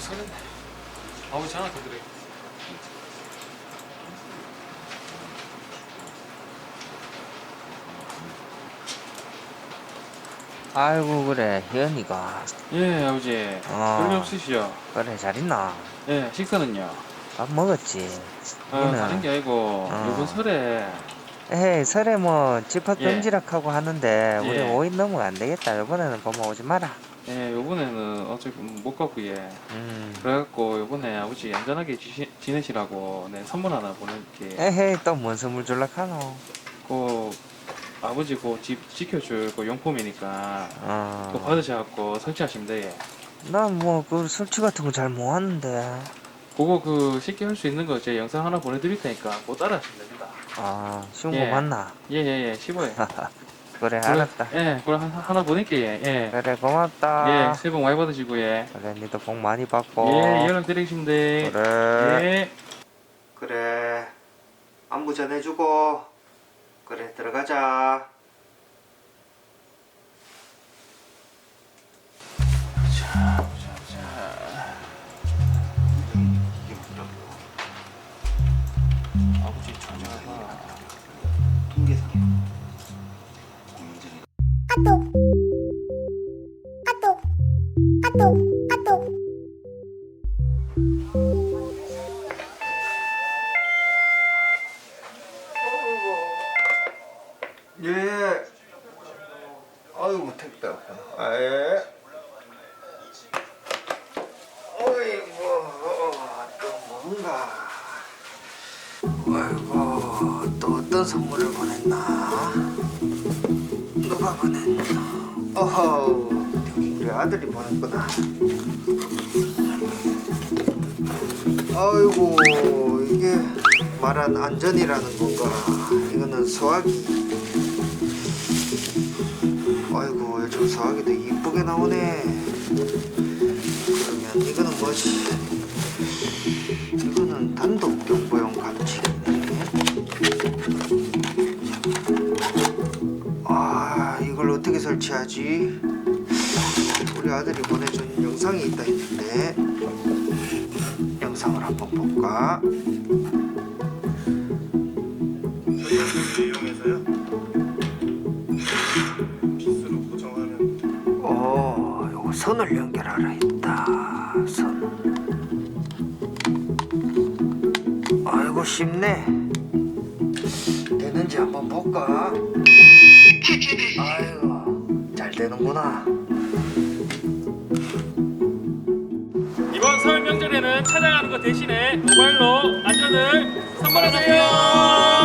서른네. 아버지 전화 더 드려. 아이고 그래 희연이가 예, 아버지. 어. 별일 없으시죠? 그래 잘 있나? 예, 식사는요? 밥 먹었지? 아. 다른 게 아니고 어. 이번 설에 에이 설에 뭐 집합 예. 금지락하고 하는데 우리 예. 5인 넘으면 안 되겠다 이번에는 보면 오지 마라 예, 요번에는 어차피 못 갔고 예. 음. 그래갖고 요번에 아버지 안전하게 지시, 지내시라고 네, 선물 하나 보낼게. 에헤이 또 뭔 선물 줄락하노 그 아버지 그 집 지켜줄 그 용품이니까 그거 어. 받으셔갖고 설치하시면 돼. 예. 난뭐 그 설치 같은 거 잘 못 하는데 그거 그 쉽게 할 수 있는 거 제 영상 하나 보내드릴 테니까 그거 따라 하시면 됩니다. 아 쉬운 예. 거 맞나? 예예예 쉬워요. 그래 알았다 예, 그럼 하- 하나 보낼게 예. 예. 그래 고맙다 예, 새해 복 많이 받으시고 예. 그래 니도 복 많이 받고 예, 연락 드리시면 돼. 그래 예. 그래 안부 전해주고 그래 들어가자 자, 보자, 보자. 예. 아이고 택배 왔구나 아예. 어이구 또 뭔가. 아이고 또 어떤 선물을 보냈나? 누가 보냈나? 어허 우리 아들이 보냈구나. 아이고 이게 말한 안전이라는 건가? 이거는 소화기 소화기도 이쁘게 나오네. 그러면 이거는 뭐지? 이거는 단독 경보용 감지기네. 아 이걸 어떻게 설치하지? 우리 아들이 보내준 영상이 있다 했는데 영상을 한번 볼까 선을 연결하라 했다. 선. 아이고 쉽네. 되는지 한번 볼까? 아이고 잘 되는구나. 이번 설 명절에는 찾아가는 것 대신에 모바일로 안전을 선물하세요.